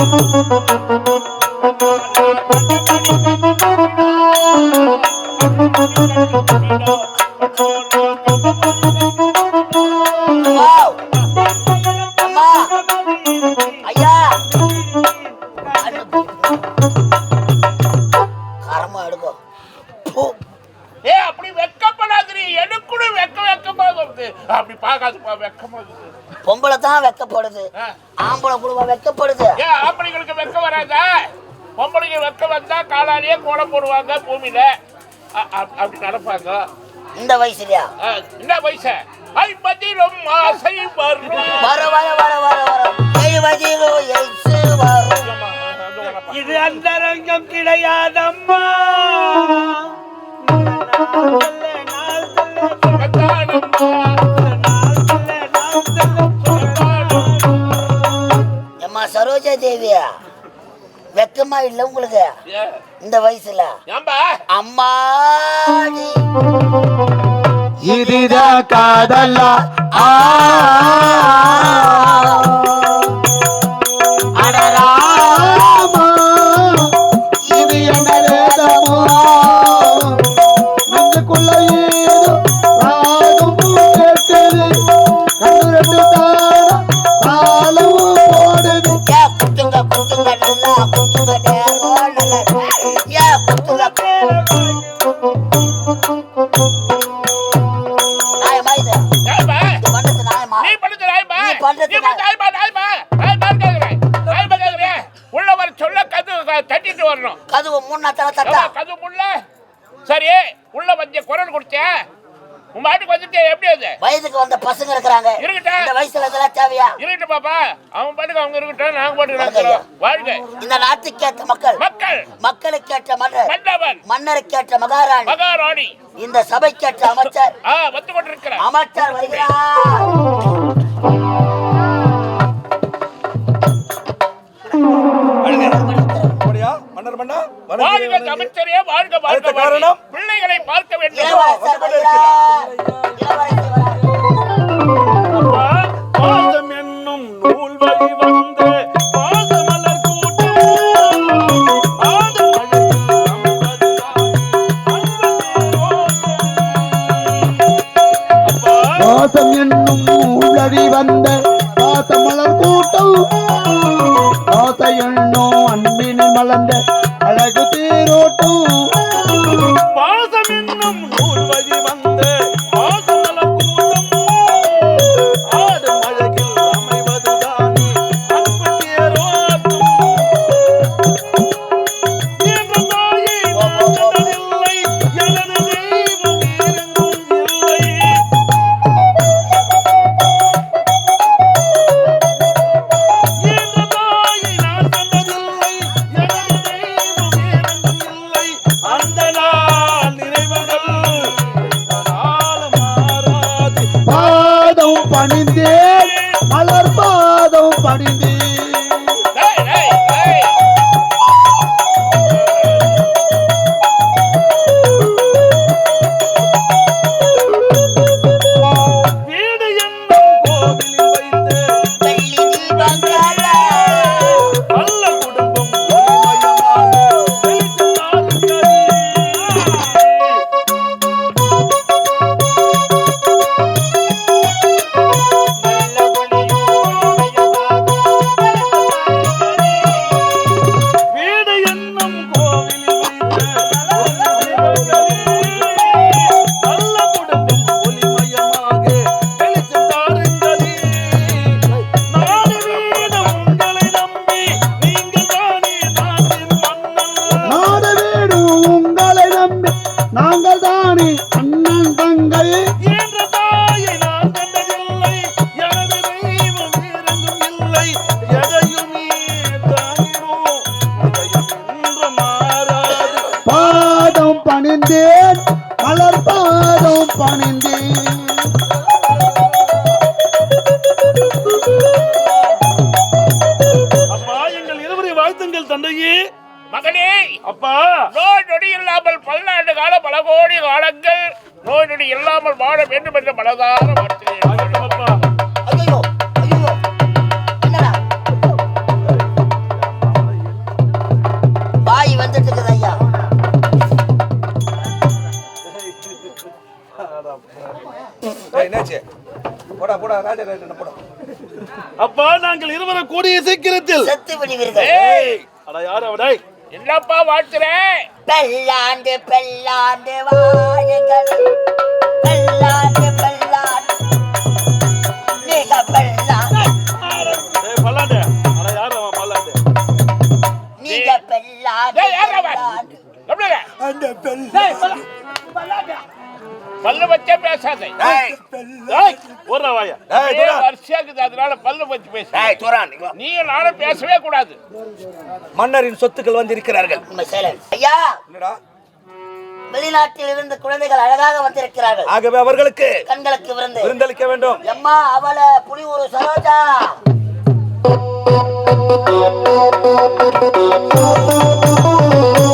Thank you. ஆம்பளை குடும்பம் வெக்கப்படுது. ஏன் ஆம்பளைங்களுக்கு வெக்க வராதா? பொம்பளைங்க வெக்க வந்தா காலாலேயே கோலம் போடுவாங்க பூமியில. அ- அ- அப்படி நடப்பாங்க. இந்த வயசுலயா? ஆ, என்ன வயசு. ஐம்பதிலும் ஆசை வரும். வர வர வர வர வர எழுபதிலோ எய்சு வரும். இது அந்த ரங்கம் கிடையாதம்மா எம்மா வெக்கமா இல்ல உங்களுக்கு? இந்த வயசுல? அம்மாடி இதுதான் காதல்லா. ஆ. கொடுத்தேன் உன் மாட்டுக்கு வந்துட்டு எப்படி அது? வயதுக்கு வந்த பசங்க இருக்கிறாங்க. இருக்கட்டும். இந்த வயசுல இதெல்லாம் தேவையா? இருக்கட்டும் பாப்பா. அவன் பாட்டுக்கு அவங்க இருக்கட்டும் நாங்க பாட்டுக்கு நடக்கிறோம் வாழ்க. இந்த நாட்டுக்கேற்ற மக்கள். மக்கள். மக்களுக்கேற்ற மன்னர். மன்னவன். மன்னருக்கேற்ற மகாராணி. மகாராணி. இந்த சபைக்கேற்ற அமைச்சர். ஆ வந்து கொண்டிருக்கிறார். அமைச்சர் வருகிறார். மன்னர் மன்னா? வாழ்க அமைச்சரே வாழ்க வாழ்க. காரணம்? பாதம் என்னாச்சு? போடா போடா ராஜா ராஜா போடா. அப்பா நாங்கள் இருவரும் கூடிய சீக்கிரத்தில் செத்து விடுவீர்கள். அடா யார் அவடை என்னப்பா வாழ்த்துறேன் பெல்லாண்டு பெல்லாண்டு வாயுங்கள் அந்த பெல்லாண்டு பல்லு வச்சே பேசாதே. அதனால பல்லு வச்சு பேச. நீங்க நானும் பேசவே கூடாது. மன்னரின் சொத்துக்கள் வந்து சேலன். ஐயா என்னடா? வெளிநாட்டில் இருந்து குழந்தைகள் அழகாக வந்திருக்கிறார்கள். ஆகவே அவர்களுக்கு கண்களுக்கு விருந்து. விருந்தளிக்க வேண்டும். எம்மா அவளை புலி ஒரு சரோஜா. ஏ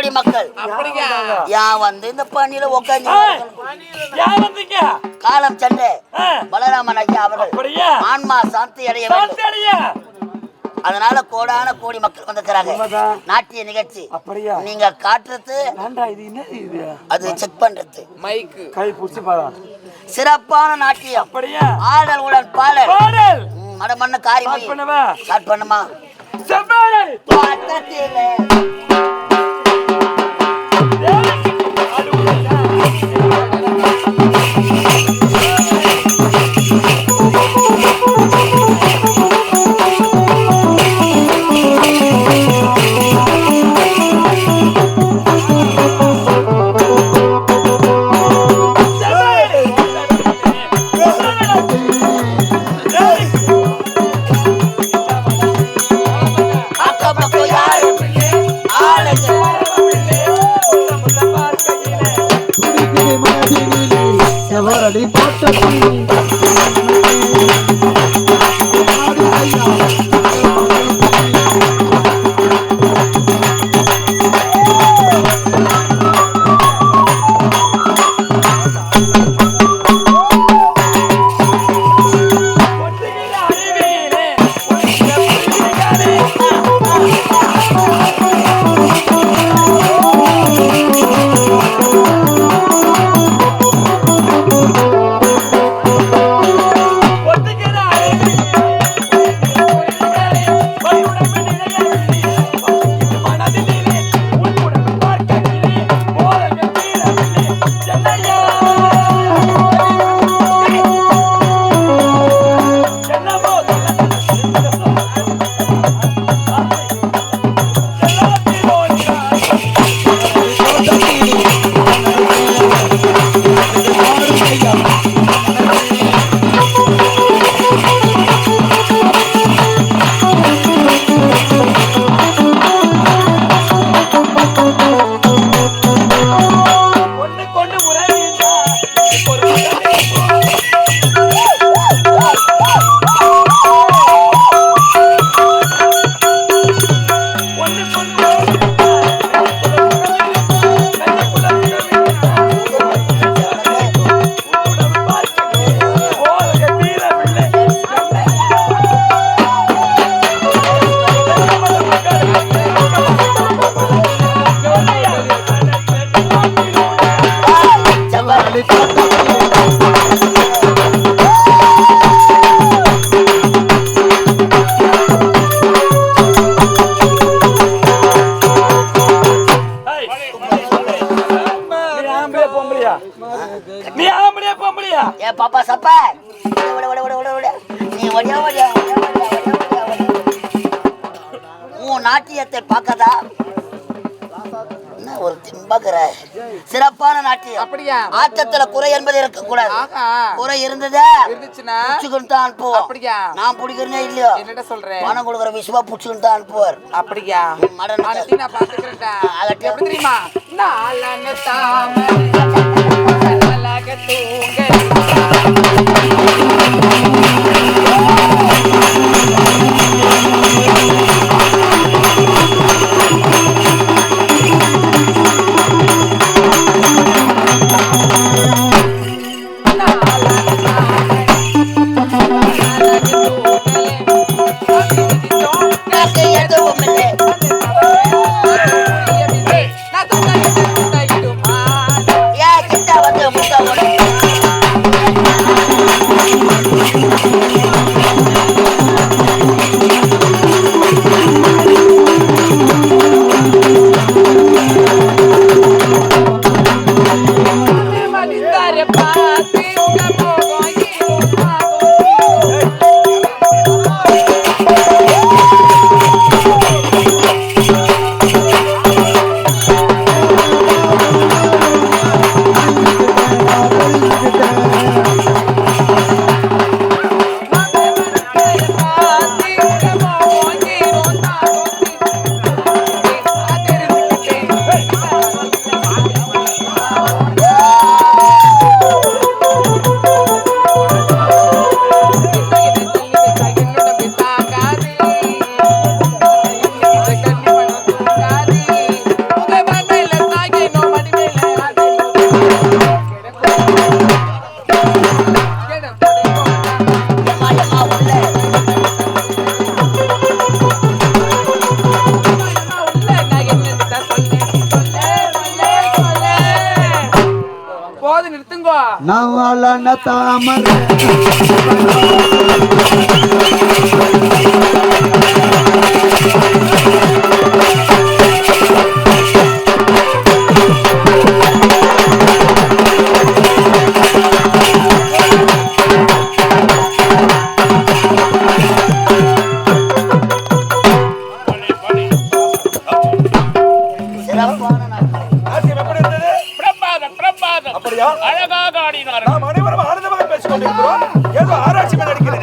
கோடி மக்கள். யான் வந்து இந்த பணியில உட்காந்து காலம் சென்ற பலராமன் ஐயா அவர்கள் ஆன்மா சாந்தி அடைய வேண்டும். அதனால கோடான கோடி மக்கள் வந்திருக்கிறாங்க நாட்டிய நிகழ்ச்சி. அப்படியா? நீங்க காட்டுறது அது செக் பண்றது. மைக்கு. கை புடிச்சு சிறப்பான நாட்டியம். அப்படியா? ஆடல் உடன் பாடல். மடமண்ண காரி ஸ்டார்ட் பண்ணவா. ஸ்டார்ட் பண்ணுமா? செவ்வாழை. இல்லையா? ஏ பாப்பா சப்ப. நீ ஒடியா ஒடியா உன் நாட்டியத்தை பார்க்கதா ஒரு திம்பகிற சிறப்பான நாட்டியம். அப்படியா? ஆட்டத்துல குறை என்பது இருக்க கூடாது குறை இருந்ததா? புச்சுக்கிட்டு தான் அனுப்புவோம் அப்படியா? நான் பிடிக்கிறேனே இல்லையோ? என்னடா சொல்றேன் பணம் கொடுக்குற விஷயமா புச்சுக்கிட்டு தான் அனுப்புவார் அப்படியா மட நான் பாத்துக்கிறேன் தெரியுமா? நான் Thank you. தாமரை.